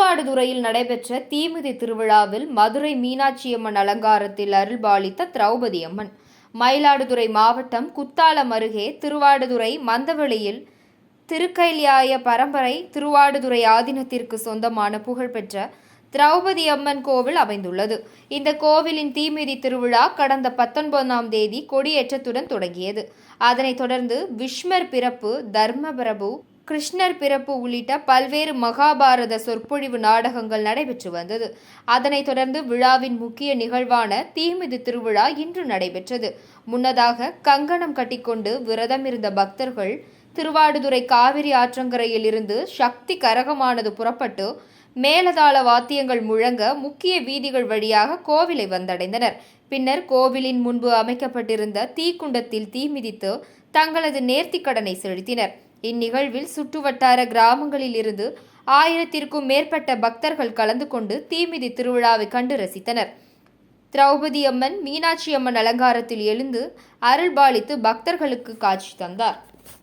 திருவாடுதுறையில் நடைபெற்ற தீமிதி திருவிழாவில் மதுரை மீனாட்சியம்மன் அலங்காரத்தில் அருள்பாலித்த திரௌபதி அம்மன். மயிலாடுதுறை மாவட்டம் குத்தாலம் அருகே திருவாடுதுறை மந்தவெளியில் திருக்கைலியாய பரம்பரை திருவாடுதுறை ஆதீனத்திற்கு சொந்தமான புகழ்பெற்ற திரௌபதி அம்மன் கோவில் அமைந்துள்ளது. இந்த கோவிலின் தீமிதி திருவிழா கடந்த பத்தொன்பதாம் தேதி கொடியேற்றத்துடன் தொடங்கியது. அதனைத் தொடர்ந்து விஷ்மர் பிறப்பு தர்மபிரபு கிருஷ்ணர் பிறப்பு உள்ளிட்ட பல்வேறு மகாபாரத சொற்பொழிவு நாடகங்கள் நடைபெற்று வந்தது. அதனைத் தொடர்ந்து விழாவின் முக்கிய நிகழ்வான தீமிதி திருவிழா இன்று நடைபெற்றது. முன்னதாக கங்கணம் கட்டிக்கொண்டு விரதம் இருந்த பக்தர்கள் திருவாடுதுறை காவிரி ஆற்றங்கரையில் இருந்து சக்தி கரகமானது புறப்பட்டு மேலதாள வாத்தியங்கள் முழங்க முக்கிய வீதிகள் வழியாக கோவிலை வந்தடைந்தனர். பின்னர் கோவிலின் முன்பு அமைக்கப்பட்டிருந்த தீக்குண்டத்தில் தீ மிதித்து தங்களது நேர்த்திக்கடனை செலுத்தினர். இந்நிகழ்வில் சுற்றுவட்டார கிராமங்களில் இருந்து ஆயிரத்திற்கும் மேற்பட்ட பக்தர்கள் கலந்து கொண்டு தீமிதி திருவிழாவை கண்டு ரசித்தனர். திரௌபதி அம்மன் மீனாட்சி அம்மன் அலங்காரத்தில் எழுந்து அருள்பாலித்து பக்தர்களுக்கு காட்சி தந்தார்.